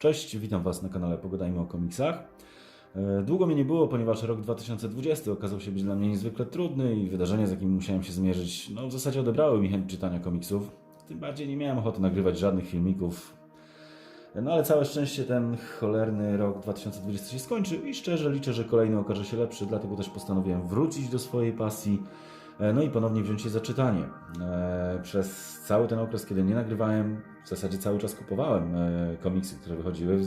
Cześć, witam Was na kanale Pogadajmy o komiksach. E, Długo mnie nie było, ponieważ rok 2020 okazał się być dla mnie niezwykle trudny i wydarzenia, z jakimi musiałem się zmierzyć, no w zasadzie odebrały mi chęć czytania komiksów. Tym bardziej nie miałem ochoty nagrywać żadnych filmików. No ale całe szczęście ten cholerny rok 2020 się skończył i szczerze liczę, że kolejny okaże się lepszy, dlatego też postanowiłem wrócić do swojej pasji, e, no i ponownie wziąć się za czytanie. E, Przez cały ten okres, kiedy nie nagrywałem, w zasadzie cały czas kupowałem e, komiksy, które wychodziły.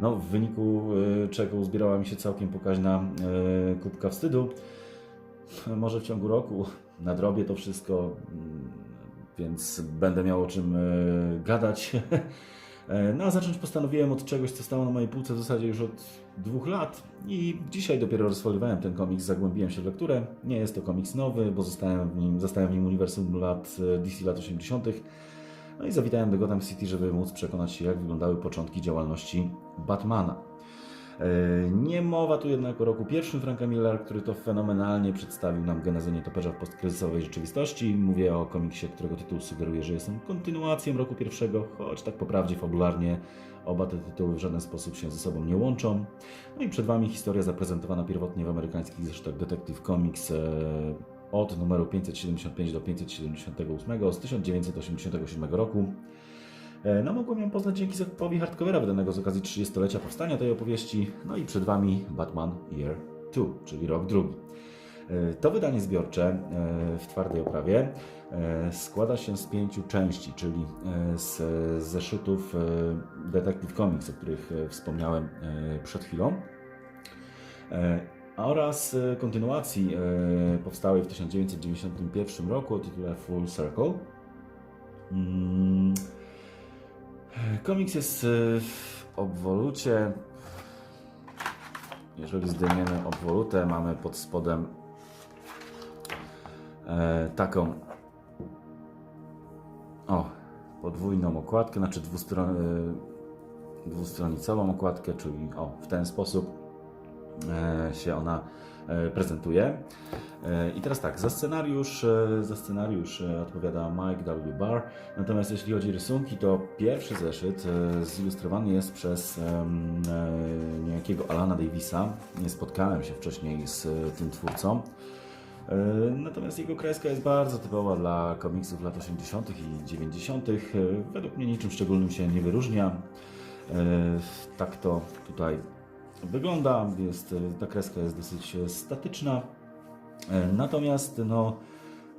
No, w wyniku e, czego uzbierała mi się całkiem pokaźna e, kubka wstydu. Może w ciągu roku nadrobię to wszystko, mm, więc będę miał o czym e, gadać. E, No a zacząć postanowiłem od czegoś, co stało na mojej półce w zasadzie już od dwóch lat i dzisiaj dopiero rozfoliowałem ten komiks, zagłębiłem się w lekturę. Nie jest to komiks nowy, bo zostałem w nim, zostałem w nim uniwersum lat e, DC lat 80. No i zawitałem do Gotham City, żeby móc przekonać się, jak wyglądały początki działalności Batmana. E, Nie mowa tu jednak o roku pierwszym Franka Millera, który to fenomenalnie przedstawił nam genezę nietoperza w postkryzysowej rzeczywistości. Mówię o komiksie, którego tytuł sugeruje, że jest on kontynuacją roku pierwszego, choć tak poprawdzie fabularnie oba te tytuły w żaden sposób się ze sobą nie łączą. No i przed Wami historia zaprezentowana pierwotnie w amerykańskich zresztą Detective Comics e, od numeru 575 do 578 z 1987 roku. E, No mogłem ją poznać dzięki zakupowi hardcovera wydanego z okazji 30-lecia powstania tej opowieści. No i przed Wami Batman Year 2, czyli rok drugi. E, To wydanie zbiorcze e, w twardej oprawie składa się z pięciu części, czyli z zeszytów Detective Comics, o których wspomniałem przed chwilą oraz kontynuacji powstałej w 1991 roku o tytule Full Circle. Mm, Komiks jest e, w obwolucie. Jeżeli zdejmiemy obwolutę, mamy pod spodem e, taką o, podwójną okładkę, znaczy dwustron, e, dwustronicową okładkę, czyli o, w ten sposób e, się ona e, prezentuje. E, I teraz tak, za scenariusz, e, za scenariusz e, odpowiada Mike W. Barr, natomiast jeśli chodzi o rysunki, to pierwszy zeszyt zilustrowany jest przez niejakiego Alana Davisa. Nie spotkałem się wcześniej z tym twórcą. Natomiast jego kreska jest bardzo typowa dla komiksów lat 80. i 90. E, Według mnie niczym szczególnym się nie wyróżnia. Tak to tutaj wygląda. Jest, ta kreska jest dosyć statyczna. E, Natomiast no,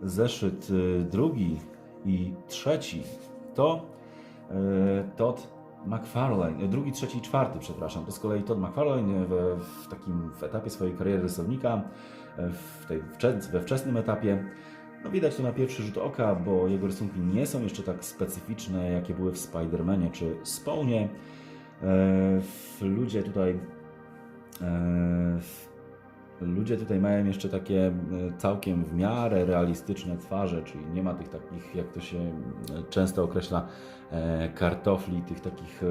zeszyt e, drugi i trzeci to e, Todd McFarlane, drugi, trzeci i czwarty, przepraszam, to z kolei Todd McFarlane w, w takim w etapie swojej kariery rysownika, w tej we wczesnym etapie. No widać to na pierwszy rzut oka, bo jego rysunki nie są jeszcze tak specyficzne, jakie były w Spider-Manie czy Spawnie. W- Ludzie tutaj Ludzie tutaj mają jeszcze takie e, całkiem w miarę realistyczne twarze, czyli nie ma tych takich, jak to się e, często określa, e, kartofli, tych takich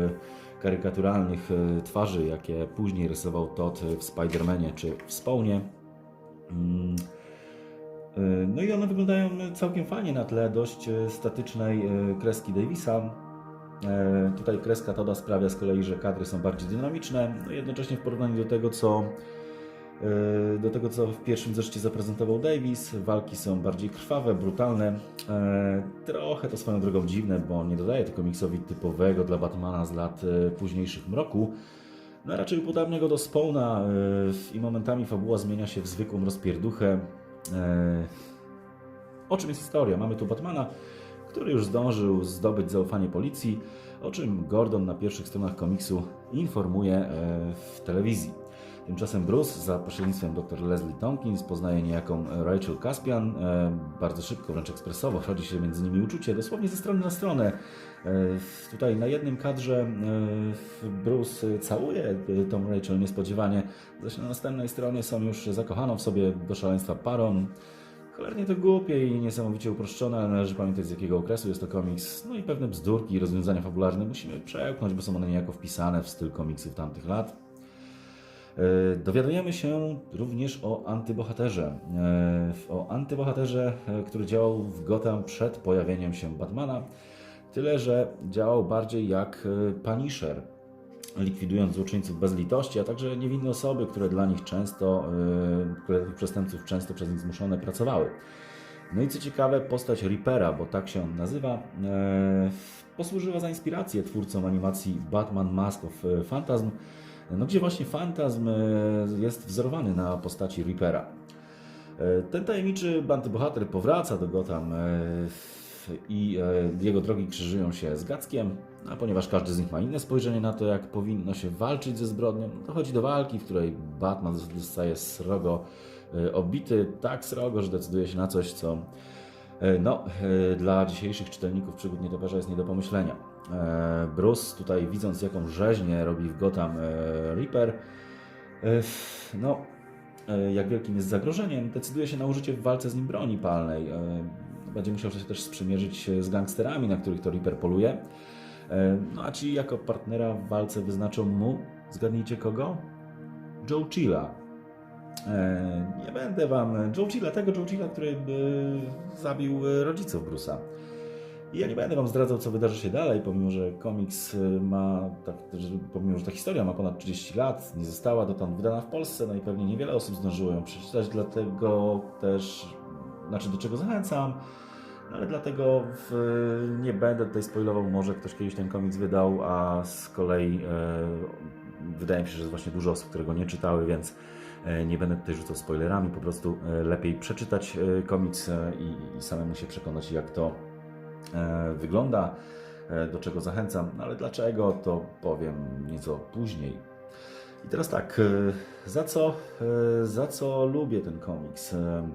karykaturalnych twarzy, jakie później rysował Todd w Spider-Manie czy w Spawnie. Mm. No i one wyglądają całkiem fajnie na tle dość statycznej kreski Davisa. Tutaj kreska Toda sprawia z kolei, że kadry są bardziej dynamiczne, no jednocześnie w porównaniu do tego, co do tego, co w pierwszym zeszycie zaprezentował Davis. Walki są bardziej krwawe, brutalne. E, Trochę to swoją drogą dziwne, bo nie dodaje to komiksowi typowego dla Batmana z lat e, późniejszych mroku. No raczej upodabnia go do Spawna e, i momentami fabuła zmienia się w zwykłą rozpierduchę. E, O czym jest historia? Mamy tu Batmana, który już zdążył zdobyć zaufanie policji, o czym Gordon na pierwszych stronach komiksu informuje e, w telewizji. Tymczasem Bruce za pośrednictwem dr Leslie Tompkins poznaje niejaką Rachel Caspian. E, bardzo szybko, wręcz ekspresowo rodzi się między nimi uczucie, dosłownie ze strony na stronę. E, tutaj na jednym kadrze e, Bruce całuje tą Rachel niespodziewanie, zaś na następnej stronie są już zakochaną w sobie do szaleństwa parą. Cholernie to głupie i niesamowicie uproszczone, ale należy pamiętać z jakiego okresu jest to komiks. No i pewne bzdurki i rozwiązania fabularne musimy przełknąć, bo są one niejako wpisane w styl komiksów tamtych lat. E, Dowiadujemy się również o antybohaterze. E, O antybohaterze, e, który działał w Gotham przed pojawieniem się Batmana. Tyle, że działał bardziej jak Punisher. likwidując złoczyńców bez litości, a także niewinne osoby, które dla nich często, które tych przestępców często przez nich zmuszone pracowały. No i co ciekawe, postać Reapera, bo tak się on nazywa, posłużyła za inspirację twórcom animacji Batman Mask of Phantasm, no gdzie właśnie Phantasm e, jest wzorowany na postaci Reapera. E, Ten tajemniczy antybohater powraca do Gotham e, i jego drogi krzyżują się z Gackiem, a ponieważ każdy z nich ma inne spojrzenie na to, jak powinno się walczyć ze zbrodnią, dochodzi do walki, w której Batman zostaje srogo obity, tak srogo, że decyduje się na coś, co no, e, dla dzisiejszych czytelników przygód nietoperza jest nie do pomyślenia. E, Bruce tutaj widząc jaką rzeźnię robi w Gotham e, Reaper, e, no, e, jak wielkim jest zagrożeniem, decyduje się na użycie w walce z nim broni palnej. E, Będzie musiał się też sprzymierzyć z gangsterami, na których to Reaper poluje. E, No a ci jako partnera w walce wyznaczą mu, zgadnijcie kogo? Joe Chilla. E, Nie będę wam. Joe Chilla, tego Joe Chilla, który e, zabił e, rodziców Bruce'a. Ja nie będę wam zdradzał, co wydarzy się dalej, pomimo że komiks ma, tak, pomimo że ta historia ma ponad 30 lat, nie została dotąd wydana w Polsce, no i pewnie niewiele osób zdążyło ją przeczytać, dlatego też, znaczy do czego zachęcam, ale dlatego w, nie będę tutaj spoilował, może ktoś kiedyś ten komiks wydał, a z kolei e, wydaje mi się, że jest właśnie dużo osób, które go nie czytały, więc nie będę tutaj rzucał spoilerami, po prostu e, lepiej przeczytać e, komiks e, i, samemu się przekonać, jak to e, wygląda, e, do czego zachęcam, no ale dlaczego, to powiem nieco później. I teraz tak, e, za co, e, za co lubię ten komiks? E,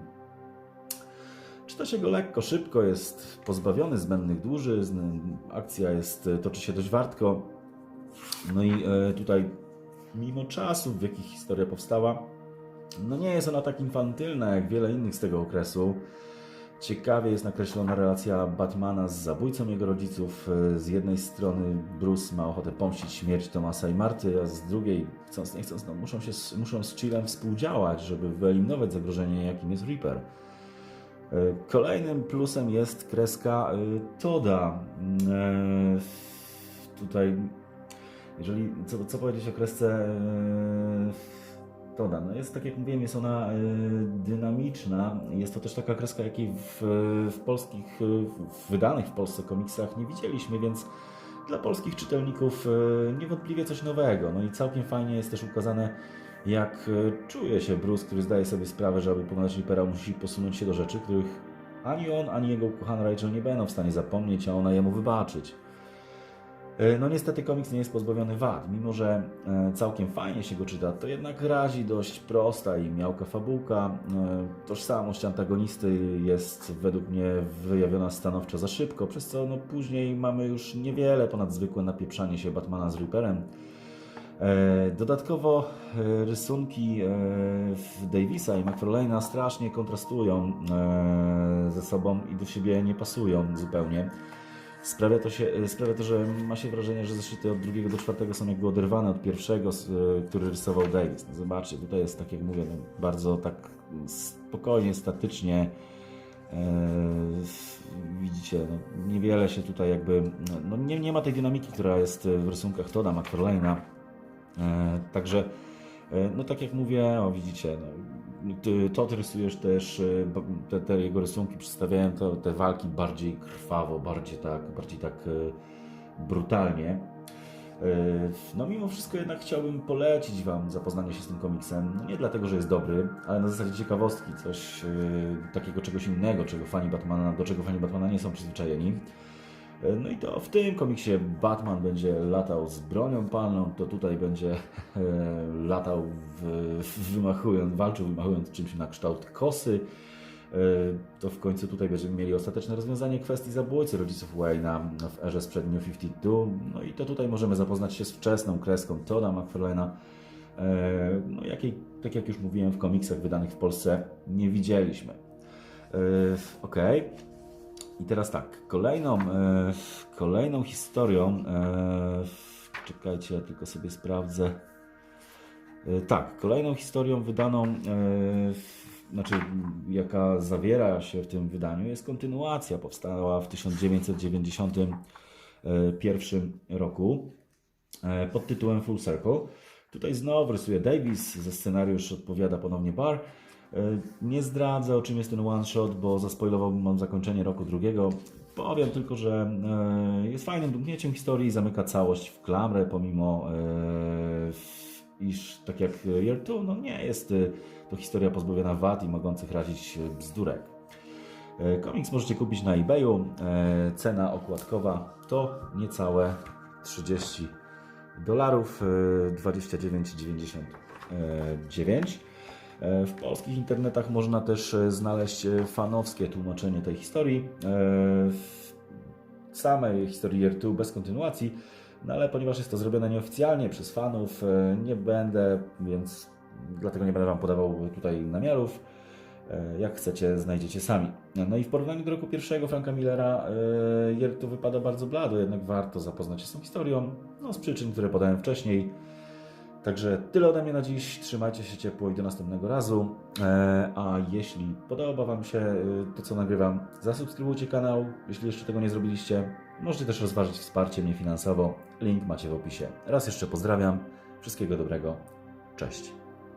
Czyta się go lekko, szybko, jest pozbawiony zbędnych dłużyzn, akcja jest, toczy się dość wartko. No i e, tutaj, mimo czasów, w jakich historia powstała, no nie jest ona tak infantylna jak wiele innych z tego okresu. Ciekawie jest nakreślona relacja Batmana z zabójcą jego rodziców. Z jednej strony Bruce ma ochotę pomścić śmierć Tomasa i Marty, a z drugiej, chcąc nie chcąc, no, muszą, się, muszą z Chillem współdziałać, żeby wyeliminować zagrożenie, jakim jest Reaper. E, Kolejnym plusem jest kreska e, Toda. E, Tutaj, jeżeli, co, co powiedzieć o kresce e, Toda? No jest, tak jak mówiłem, jest ona e, dynamiczna. Jest to też taka kreska, jakiej w, w polskich, e, w wydanych w Polsce komiksach nie widzieliśmy, więc dla polskich czytelników e, niewątpliwie coś nowego. No i całkiem fajnie jest też ukazane, jak czuje się Bruce, który zdaje sobie sprawę, że aby pokonać Reapera musi posunąć się do rzeczy, których ani on, ani jego ukochana Rachel nie będą w stanie zapomnieć, a ona jemu wybaczyć. E, No niestety komiks nie jest pozbawiony wad. Mimo, że e, całkiem fajnie się go czyta, to jednak razi dość prosta i miałka fabułka. E, Tożsamość antagonisty jest według mnie wyjawiona stanowczo za szybko, przez co no, później mamy już niewiele ponad zwykłe napieprzanie się Batmana z Reaperem. Dodatkowo rysunki Davisa i McFarlane'a strasznie kontrastują ze sobą i do siebie nie pasują zupełnie. Sprawia to, się, e, sprawia to, że ma się wrażenie, że zeszyty od drugiego do czwartego są jakby oderwane od pierwszego, e, który rysował Davis. No zobaczcie, tutaj jest tak jak mówię, no, bardzo tak spokojnie, statycznie. E, widzicie, no, niewiele się tutaj jakby, no, nie, nie ma tej dynamiki, która jest w rysunkach Toda McFarlane'a. Także, no tak jak mówię, o widzicie, no, ty, to ty rysujesz też, e, te, te jego rysunki przedstawiają to, te walki bardziej krwawo, bardziej tak, bardziej tak e, brutalnie. E, No mimo wszystko jednak chciałbym polecić Wam zapoznanie się z tym komiksem. No nie dlatego, że jest dobry, ale na zasadzie ciekawostki, coś takiego czegoś innego, czego fani Batmana, do czego fani Batmana nie są przyzwyczajeni. E, No i to w tym komiksie Batman będzie latał z bronią palną, to tutaj będzie e, latał w, wymachując, walczył wymachując czymś na kształt kosy. E, To w końcu tutaj będziemy mieli ostateczne rozwiązanie kwestii zabójcy rodziców Wayne'a w erze sprzed New 52. No i to tutaj możemy zapoznać się z wczesną kreską Toda McFarlane'a, no jakiej, tak jak już mówiłem, w komiksach wydanych w Polsce nie widzieliśmy. Okej. I teraz tak, kolejną, e, kolejną historią, e, czekajcie, ja tylko sobie sprawdzę. E, tak, kolejną historią wydaną, e, znaczy jaka zawiera się w tym wydaniu jest kontynuacja, powstała w 1991 roku. e, pod tytułem Full Circle. Tutaj znowu rysuje Davis, za scenariusz odpowiada ponownie Barr. E, Nie zdradzę o czym jest ten one shot, bo zaspoilowałbym wam zakończenie roku drugiego. Powiem tylko, że e, jest fajnym domknięciem historii i zamyka całość w klamrę, pomimo e, iż tak jak Year 2, no nie jest to historia pozbawiona wad i mogących razić bzdurek. Komiks możecie kupić na eBayu. Cena okładkowa to niecałe 30 dolarów, e, 29,99. E, W polskich internetach można też e, znaleźć e, fanowskie tłumaczenie tej historii. Samej historii Year 2 bez kontynuacji, no ale ponieważ jest to zrobione nieoficjalnie przez fanów, nie będę, więc dlatego nie będę Wam podawał tutaj namiarów. Jak chcecie, znajdziecie sami. No i w porównaniu do roku pierwszego Franka Millera, 2 wypada bardzo blado, jednak warto zapoznać się z tą historią, no z przyczyn, które podałem wcześniej. Także tyle ode mnie na dziś. Trzymajcie się ciepło i do następnego razu. E, A jeśli podoba Wam się e, to, co nagrywam, zasubskrybujcie kanał. Jeśli jeszcze tego nie zrobiliście, możecie też rozważyć wsparcie mnie finansowo. Link macie w opisie. Raz jeszcze pozdrawiam. Wszystkiego dobrego. Cześć.